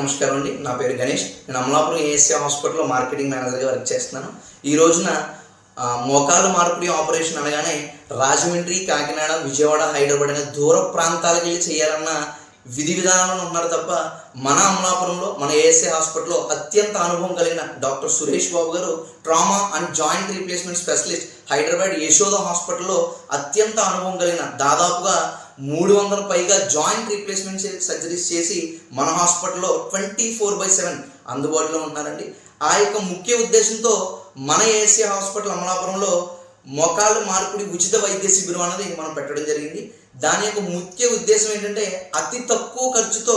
నమస్కారం అండి. నా పేరు గణేష్. నేను అమలాపురం ఏఎస్సీ హాస్పిటల్లో మార్కెటింగ్ మేనేజర్గా వర్క్ చేస్తున్నాను. ఈ రోజున మోకాలు మార్పిడి ఆపరేషన్ అనగానే రాజమండ్రి కాకినాడ విజయవాడ హైదరాబాద్ అనే దూర ప్రాంతాలకు వెళ్ళి చేయాలన్న విధి విధానంలో ఉన్నారు తప్ప మన అమలాపురంలో మన ఏఎస్ఏ హాస్పిటల్లో అత్యంత అనుభవం కలిగిన doctor Suresh Babu garu trauma and joint replacement specialist Hyderabad Yashoda హాస్పిటల్లో అత్యంత అనుభవం కలిగిన దాదాపుగా మూడు వందల పైగా జాయింట్ రీప్లేస్మెంట్ సర్జరీస్ చేసి మన హాస్పిటల్లో ట్వంటీ ఫోర్ బై సెవెన్ అందుబాటులో ఉన్నారండి ఆ యొక్క ముఖ్య ఉద్దేశంతో మన ఏసీ హాస్పిటల్ అమలాపురంలో మోకాళ్ళు మార్పిడి ఉచిత వైద్య శిబిరం అనేది మనం పెట్టడం జరిగింది. దాని యొక్క ముఖ్య ఉద్దేశం ఏంటంటే అతి తక్కువ ఖర్చుతో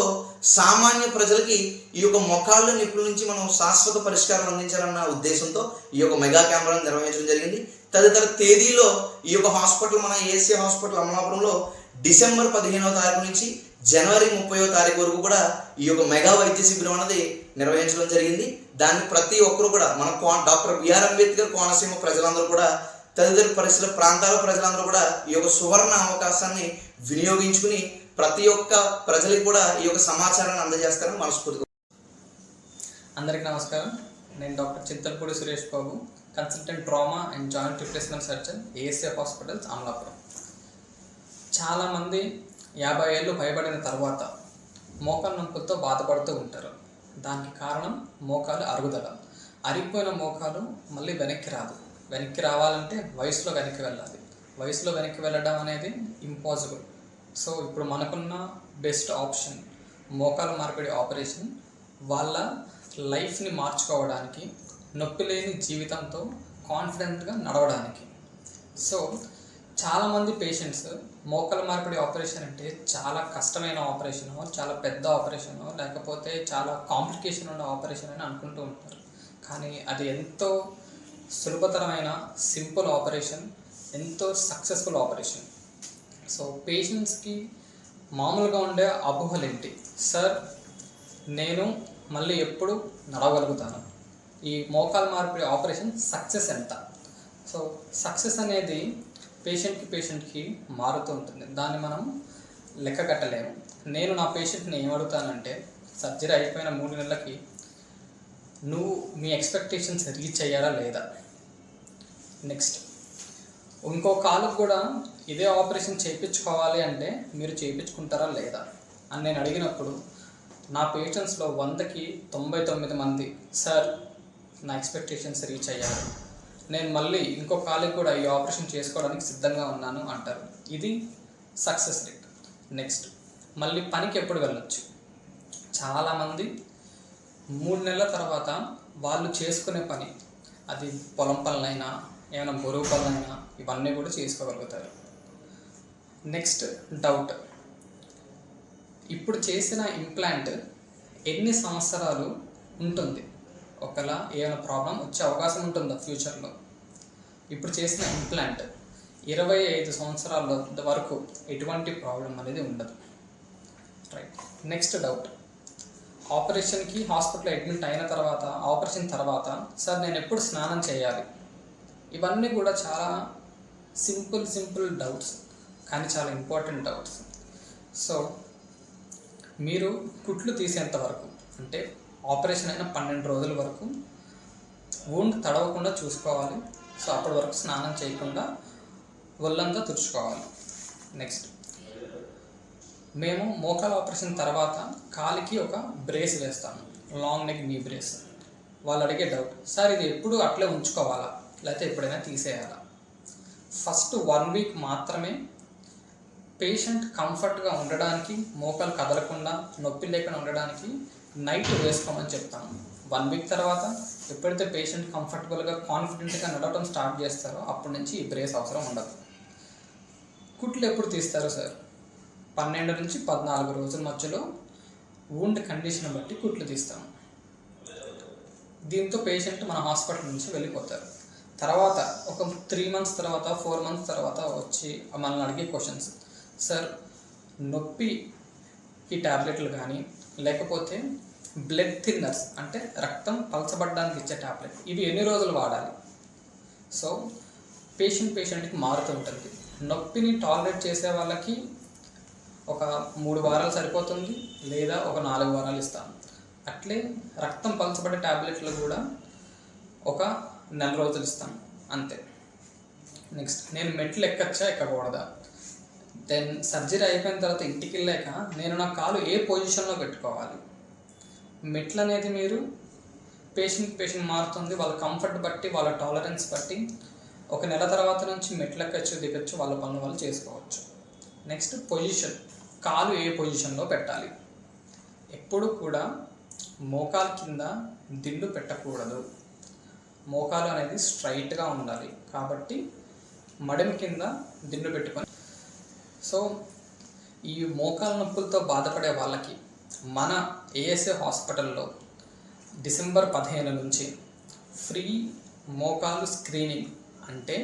సామాన్య ప్రజలకి ఈ యొక్క మొఖాళ్ళ నిపుణుల నుంచి మనం శాశ్వత పరిష్కారం అందించాలన్న ఉద్దేశంతో ఈ యొక్క మెగా కెమెరాను నిర్వహించడం జరిగింది. తదితర తేదీలో ఈ యొక్క హాస్పిటల్ మన ఏసీ హాస్పిటల్ అమలాపురంలో డిసెంబర్ పదిహేనవ తారీఖు నుంచి జనవరి ముప్పైవ తారీఖు వరకు కూడా ఈ యొక్క మెగా వైద్య శిబిరం అనేది నిర్వహించడం జరిగింది. దాన్ని ప్రతి ఒక్కరు కూడా మన కో డాక్టర్ బిఆర్ అంబేద్కర్ కోనసీమ ప్రజలందరూ కూడా తదితర పరిసర ప్రాంతాల ప్రజలందరూ కూడా ఈ యొక్క సువర్ణ అవకాశాన్ని వినియోగించుకుని ప్రతి ఒక్క ప్రజలకు కూడా ఈ యొక్క సమాచారాన్ని అందజేస్తారని మనస్ఫూర్తిగా అందరికీ నమస్కారం. నేను doctor Chintalapudi Suresh Babu consultant trauma and joint replacement surgeon ASF hospitals Amalapuram. చాలామంది యాభై ఏళ్ళు భయపడిన తర్వాత మోకాలు నొప్పులతో బాధపడుతూ ఉంటారు. దానికి కారణం మోకాలు అరుగుదల. అరిగిపోయిన మోకాలు మళ్ళీ వెనక్కి రాదు. వెనక్కి రావాలంటే వయసులో వెనక్కి వెళ్ళాలి. వయసులో వెనక్కి వెళ్ళడం అనేది ఇంపాసిబుల్ సో ఇప్పుడు మనకున్న బెస్ట్ ఆప్షన్ మోకాలు మార్పిడి ఆపరేషన్ వాళ్ళ లైఫ్ని మార్చుకోవడానికి నొప్పి లేని జీవితంతో కాన్ఫిడెంట్గా నడవడానికి. సో చాలామంది పేషెంట్స్ మోకల మార్పిడి ఆపరేషన్ అంటే చాలా కష్టమైన ఆపరేషన్ చాలా పెద్ద ఆపరేషన్ లేకపోతే చాలా కాంప్లికేషన్ ఉన్న ఆపరేషన్ అని అనుకుంటూ ఉంటారు. కానీ అది ఎంతో సులభతరమైన సింపుల్ ఆపరేషన్ ఎంతో సక్సెస్ఫుల్ ఆపరేషన్. సో పేషెంట్స్కి మామూలుగా ఉండే అపోహలు ఏంటి? సార్ నేను మళ్ళీ ఎప్పుడు నడవగలుగుతాను? ఈ మోకాలు మార్పిడి ఆపరేషన్ సక్సెస్ ఎంత? సో సక్సెస్ అనేది పేషెంట్కి పేషెంట్కి మారుతూ ఉంటుంది. దాన్ని మనం లెక్క కట్టలేము. నేను నా పేషెంట్ని ఏమడుగుతానంటే సర్జరీ అయిపోయిన మూడు నెలలకి నువ్వు మీ ఎక్స్పెక్టేషన్స్ రీచ్ అయ్యారా లేదా? నెక్స్ట్ ఇంకో కాలుకు కూడా ఇదే ఆపరేషన్ చేయించుకోవాలి అంటే మీరు చేయించుకుంటారా లేదా? అని నేను అడిగినప్పుడు నా పేషెంట్స్లో వందకి తొంభై తొమ్మిది మంది సార్ నా ఎక్స్పెక్టేషన్స్ రీచ్ అయ్యారు. నేను మళ్ళీ ఇంకో కాలుకి కూడా ఈ ఆపరేషన్ చేసుకోవడానికి సిద్ధంగా ఉన్నాను అంటారు. ఇది సక్సెస్ రేట్ నెక్స్ట్ మళ్ళీ పనికి ఎప్పుడు వెళ్ళొచ్చు? చాలామంది మూడు నెలల తర్వాత వాళ్ళు చేసుకునే పని అది పొలం పనులైనా ఏమైనా బరువు పనులైనా ఇవన్నీ కూడా చేసుకోగలుగుతారు. నెక్స్ట్ డౌట్ ఇప్పుడు చేసిన ఇంప్లాంట్ ఎన్ని సంవత్సరాలు ఉంటుంది? ఒకలా ఏమైనా ప్రాబ్లం వచ్చే అవకాశం ఉంటుందా ఫ్యూచర్లో ఇప్పుడు చేసిన ఇంప్లాంట్ ఇరవై ఐదు సంవత్సరాల వరకు ఎటువంటి ప్రాబ్లం అనేది ఉండదు. రైట్ నెక్స్ట్ డౌట్ ఆపరేషన్కి హాస్పిటల్ అడ్మిట్ అయిన తర్వాత ఆపరేషన్ తర్వాత సార్ నేను ఎప్పుడు స్నానం చేయాలి? ఇవన్నీ కూడా చాలా సింపుల్ సింపుల్ డౌట్స్ కానీ చాలా ఇంపార్టెంట్ డౌట్స్. సో మీరు కుట్లు తీసేంత వరకు అంటే ఆపరేషన్ అయిన పన్నెండు రోజుల వరకు వూండ్ తడవకుండా చూసుకోవాలి. సో అప్పటి వరకు స్నానం చేయకుండా ఒళ్ళంతా తుడుచుకోవాలి. నెక్స్ట్. మేము మోకాల ఆపరేషన్ తర్వాత కాలికి ఒక బ్రేస్ వేస్తాము. Long neck knee brace. వాళ్ళు అడిగే డౌట్ సార్ ఇది ఎప్పుడు అట్లే ఉంచుకోవాలా? లేకపోతే ఎప్పుడైనా తీసేయాలా? ఫస్ట్ వన్ వీక్ మాత్రమే పేషెంట్ కంఫర్ట్గా ఉండడానికి మోకాలు కదలకుండా నొప్పి లేకుండా ఉండడానికి నైట్ వేసుకోమని చెప్తాము. వన్ వీక్ తర్వాత ఎప్పుడైతే పేషెంట్ కంఫర్టబుల్గా కాన్ఫిడెంట్గా నడవడం స్టార్ట్ చేస్తారో అప్పటి నుంచి ఈ బ్రేస్ అవసరం ఉండదు. కుట్లు ఎప్పుడు తీస్తారు సార్? పన్నెండు నుంచి పద్నాలుగు రోజుల మధ్యలో వూండ్ కండిషన్ బట్టి కుట్లు తీస్తాము దీంతో పేషెంట్ మన హాస్పిటల్ నుంచి వెళ్ళిపోతారు. తర్వాత ఒక త్రీ మంత్స్ తర్వాత ఫోర్ మంత్స్ తర్వాత వచ్చి మనల్ని అడిగే క్వశ్చన్స్ సార్ నొప్పికి ట్యాబ్లెట్లు కానీ లేకపోతే బ్లడ్ థిన్నర్స్ అంటే రక్తం పలచబడడానికి ఇచ్చే ట్యాబ్లెట్ ఇవి ఎన్ని రోజులు వాడాలి? సో పేషెంట్ పేషెంట్కి మారుతూ ఉంటుంది. నొప్పిని టాలరేట్ చేసే వాళ్ళకి ఒక మూడు వారాలు సరిపోతుంది లేదా ఒక నాలుగు వారాలు ఇస్తాం అట్లే రక్తం పలచబడే ట్యాబ్లెట్లు కూడా ఒక నెల రోజులు ఇస్తాను. అంతే. నెక్స్ట్ నేను మెట్లు ఎక్కచ్చా ఎక్కకూడదా? దెన్ సర్జరీ అయిపోయిన తర్వాత ఇంటికి వెళ్ళాక నేను నా కాలు ఏ పొజిషన్లో పెట్టుకోవాలి? మెట్లు అనేది మీరు పేషెంట్ పేషెంట్ మారుతుంది వాళ్ళ కంఫర్ట్ బట్టి వాళ్ళ టాలరెన్స్ బట్టి ఒక నెల తర్వాత నుంచి మెట్లు ఎక్కచ్చు దిగచ్చు వాళ్ళ పనులు వాళ్ళు చేసుకోవచ్చు. Next position. కాలు ఏ పొజిషన్లో పెట్టాలి? ఎప్పుడు కూడా మోకాలు కింద దిండు పెట్టకూడదు. మోకాలు అనేది స్ట్రైట్గా ఉండాలి. కాబట్టి మడిమ కింద దిండు పెట్టుకొని. సో ఈ మోకాల నొప్పులతో బాధపడే వాళ్ళకి మన ఏఎస్ఏ హాస్పిటల్లో డిసెంబర్ పదిహేను నుంచి ఫ్రీ మోకాలు స్క్రీనింగ్ అంటే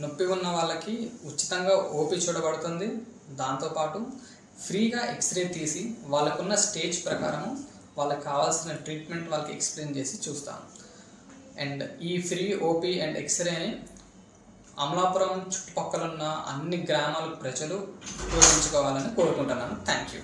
నొప్పి ఉన్న వాళ్ళకి ఉచితంగా ఓపీ చూడబడుతుంది. దాంతోపాటు ఫ్రీగా ఎక్స్రే తీసి వాళ్ళకున్న స్టేజ్ ప్రకారం వాళ్ళకి కావాల్సిన ట్రీట్మెంట్ వాళ్ళకి ఎక్స్ప్లెయిన్ చేసి చూస్తాం అండ్ ఈ ఫ్రీ ఓపీ అండ్ ఎక్స్రేని అమలాపురం చుట్టుపక్కల ఉన్న అన్ని గ్రామాల ప్రజలు ఉపయోగించుకోవాలని కోరుకుంటున్నాను. Thank you